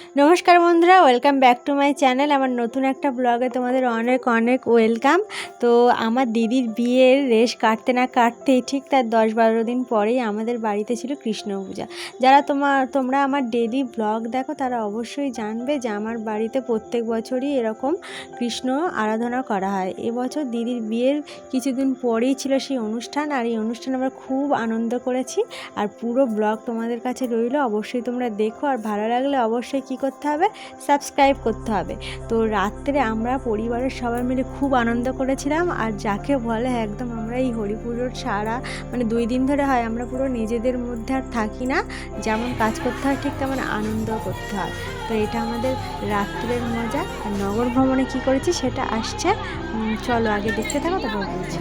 নমস্কার বন্ধুরা welcome back to my channel আমার নতুন একটা ব্লগে তোমাদের অনেক অনেক ওয়েলকাম তো আমার দিদির বিয়ের রেশ কাটতে না কাটতেই ঠিক তার দশ বারো দিন পরেই আমাদের বাড়িতে ছিল কৃষ্ণ পূজা যারা তোমার, তোমরা আমার ডেলি ব্লগ দেখো, তারা অবশ্যই জানবে যে আমার বাড়িতে প্রত্যেক বছরই এরকম কৃষ্ণ আরাধনা করা হয়। এবছর দিদির বিয়ের কিছুদিন পরেই ছিল সেই অনুষ্ঠান, আর এই অনুষ্ঠান আমরা খুব আনন্দ করেছি। আর পুরো ব্লগ তোমাদের কাছে রইল, অবশ্যই তোমরা দেখো। আর ভালো লাগলে অবশ্যই কি করতে হবে? সাবস্ক্রাইব করতে হবে। তো রাত্রে আমরা পরিবারের সবাই মিলে খুব আনন্দ করেছিলাম। আর যাকে বলে একদম আমরা এই হরি পুজোর সারা মানে দুই দিন ধরে হয়, আমরা পুরো নিজেদের মধ্যে আর থাকি না। যেমন কাজ করতে হয়, ঠিক তেমন আনন্দ করতে হয়। তো এটা আমাদের রাত্রের মজা। আর নগর ভ্রমণে কী করেছি সেটা আসছে। চলো আগে দেখতে থাকো, তারপর বলছি।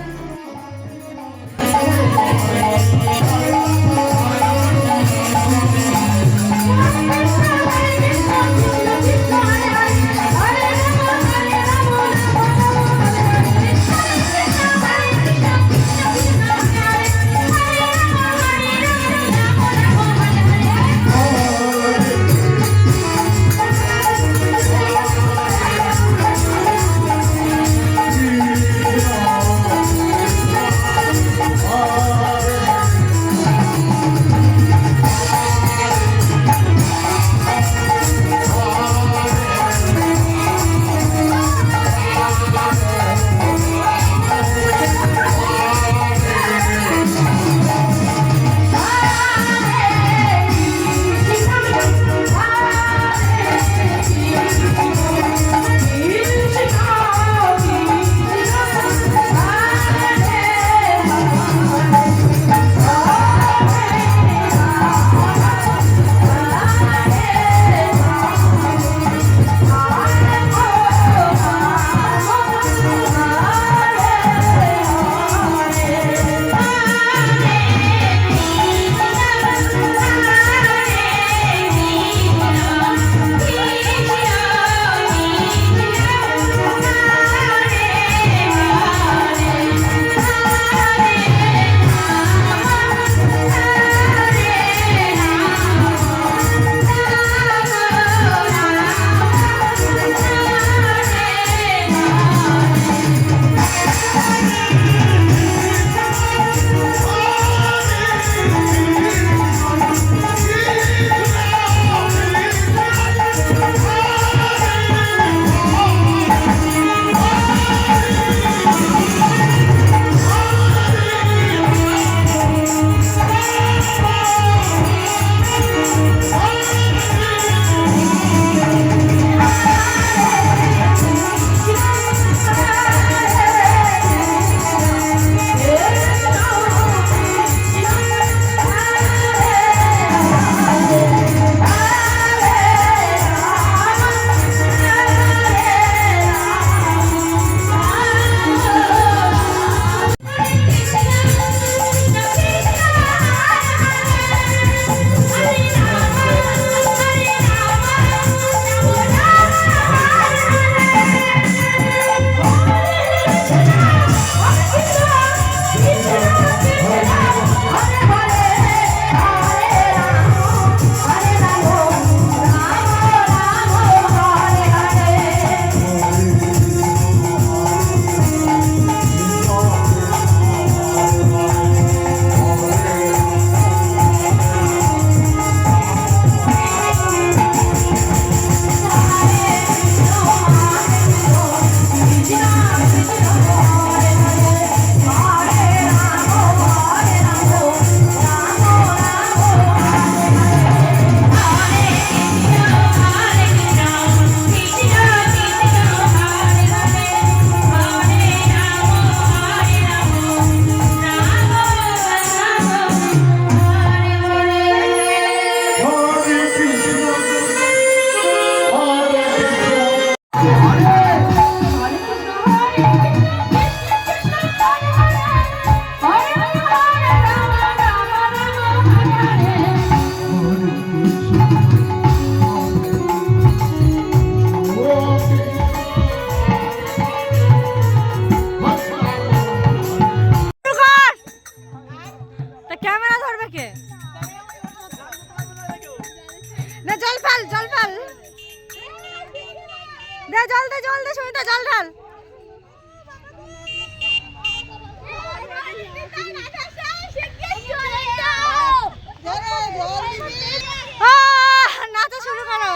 করো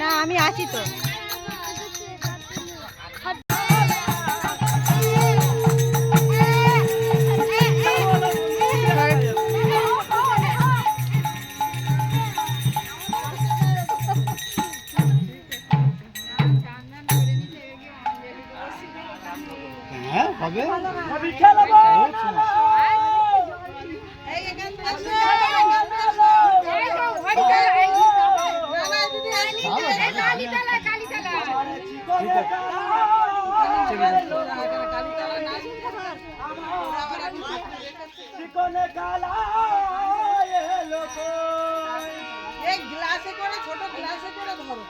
না আমি আছি তো। হ্যাঁ হবে। এই গ্লাসে করে ছোট গ্লাসে করে ধরো।